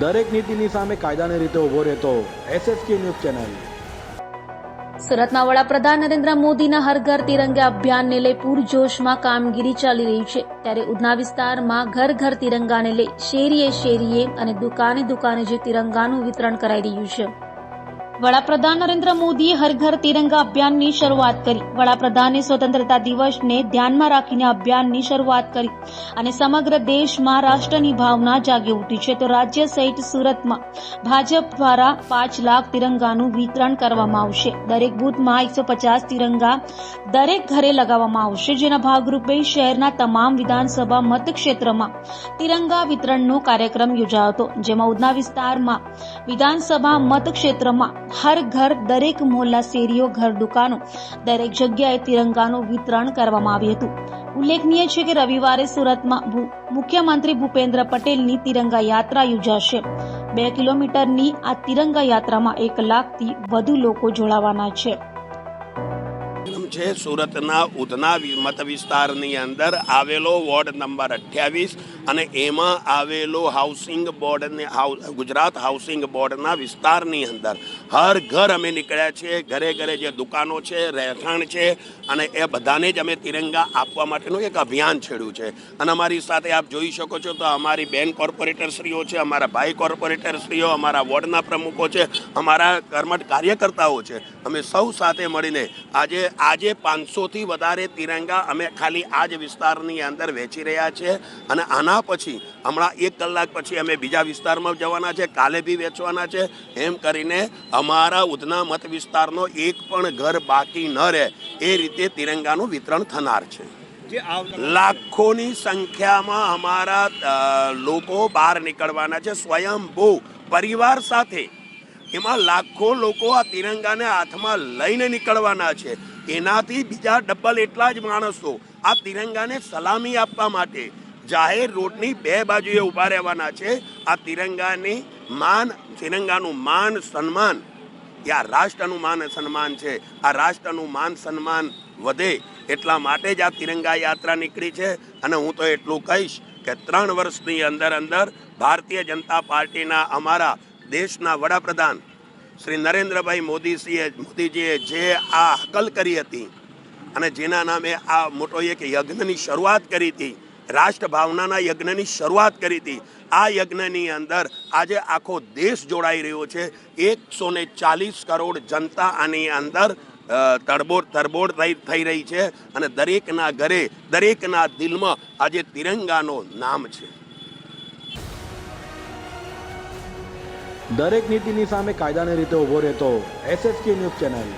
દરેક નીતિની સામે કાયદાની રીતે ઊભો રહેતો એસએસકે ન્યૂઝ ચેનલ. સુરતમાં વડાપ્રધાન નરેન્દ્ર મોદીના હર ઘર તિરંગા અભિયાનને લઈ પૂરજોશમાં કામગીરી ચાલી રહી છે. ત્યારે ઉધના વિસ્તારમાં ઘર ઘર તિરંગાને લઈ શેરીએ શેરીએ અને દુકાને દુકાને જે તિરંગાનું વિતરણ કરાઈ રહ્યું છે. વડાપ્રધાન નરેન્દ્ર મોદીએ હર ઘર તિરંગા અભિયાનની શરૂઆત કરી. વડાપ્રધાને સ્વતંત્રતા દિવસને ધ્યાનમાં રાખીને અભિયાનની શરૂઆત કરી અને સમગ્ર દેશમાં રાષ્ટ્રની ભાવના જાગી ઉઠી છે. તો રાજ્ય સહિત સુરતમાં ભાજપ દ્વારા પાંચ લાખ તિરંગાનું વિતરણ કરવામાં આવશે. દરેક બૂથમાં એકસો પચાસ તિરંગા દરેક ઘરે લગાવવામાં આવશે. જેના ભાગરૂપે શહેરના તમામ વિધાનસભા મતક્ષેત્રમાં તિરંગા વિતરણનો કાર્યક્રમ યોજાયો હતો. જેમાં ઉધના વિસ્તારમાં વિધાનસભા મતક્ષેત્રમાં હર ઘર દરેક મોહલ્લા શેરીઓ, ઘર દુકાનો, દરેક જગ્યાએ તિરંગાનું વિતરણ કરવામાં આવ્યું હતું. ઉલ્લેખનીય છે કે રવિવારે સુરતમાં મુખ્યમંત્રી ભૂપેન્દ્ર પટેલની તિરંગા યાત્રા યોજાશે. બે કિલોમીટરની આ તિરંગા યાત્રામાં એક લાખથી વધુ લોકો જોડાવાના છે. છે, સુરતના ઉધના મત વિસ્તારની અંદર આવેલો વોર્ડ નંબર અઠ્યાવીસ અને એમાં આવેલો હાઉસિંગ બોર્ડને ગુજરાત હાઉસિંગ બોર્ડના વિસ્તારની અંદર હર ઘર અમે નીકળ્યા છીએ, ઘરે ઘરે જે દુકાનો છે, રહેઠાણ છે, અને એ બધાને જ અમે તિરંગા આપવા માટેનું એક અભિયાન છેડ્યું છે. અને અમારી સાથે આપ જોઈ શકો છો તો અમારી બેન કોર્પોરેટરશ્રીઓ છે, અમારા ભાઈ કોર્પોરેટરશ્રીઓ અમારા વોર્ડના પ્રમુખો છે, અમારા કર્મઠ કાર્યકર્તાઓ છે. અમે સૌ સાથે મળીને આજે આજે પાંચસોથી વધારે તિરંગા અમે ખાલી આ જ વિસ્તારની અંદર વેચી રહ્યા છે. અને આના પછી, હમણાં એક કલાક પછી અમે બીજા વિસ્તારમાં જવાના છે, કાલે બી વેચવાના છે. એમ કરીને અમારા ઉધના મત વિસ્તારનો એક પણ ઘર બાકી ન રહે. એ રીતે તિરંગાનું વિતરણ થનાર છે. લાખોની સંખ્યામાં અમારા લોકો બહાર નીકળવાના છે. સ્વયંભૂ પરિવાર સાથે એમાં લાખો લોકો આ તિરંગાને હાથમાં લઈને નીકળવાના છે. એનાથી બીજા ડબલ એટલા જ માણસો આ તિરંગાને સલામી આપવા માટે જાહેર રોડની બે બાજુએ ઊભા રહેવાના છે. આ તિરંગાની માન, તિરંગાનું માન, સન્માન. એ આ રાષ્ટ્રનું માન સન્માન છે. આ રાષ્ટ્રનું માન, સન્માન વધે એટલા માટે જ આ તિરંગા યાત્રા નીકળી છે. અને હું તો એટલું કહીશ કે ત્રણ વર્ષની અંદર અંદર ભારતીય જનતા પાર્ટીના અમારા દેશના વડાપ્રધાન શ્રી નરેન્દ્રભાઈ મોદીજીએ મોદીજીએ જે આ હકલ કરી હતી અને જેના નામે આ મોટો એક યજ્ઞની શરૂઆત કરી હતી રાષ્ટ્ર ભાવનાના યજ્ઞની શરૂઆત કરી હતી. આ યજ્ઞની અંદર આજે આખો દેશ જોડાઈ રહ્યો છે. એકસો ને ચાલીસ કરોડ જનતા આની અંદર તડબોડ તરબોડ થઈ રહી છે અને દરેકના ઘરે, દરેકના દિલમાં આજે તિરંગાનો નામ છે. દરેક નીતિની સામે કાયદાની રીતે ઊભો રહેતો એસએસકે ન્યૂઝ ચેનલ.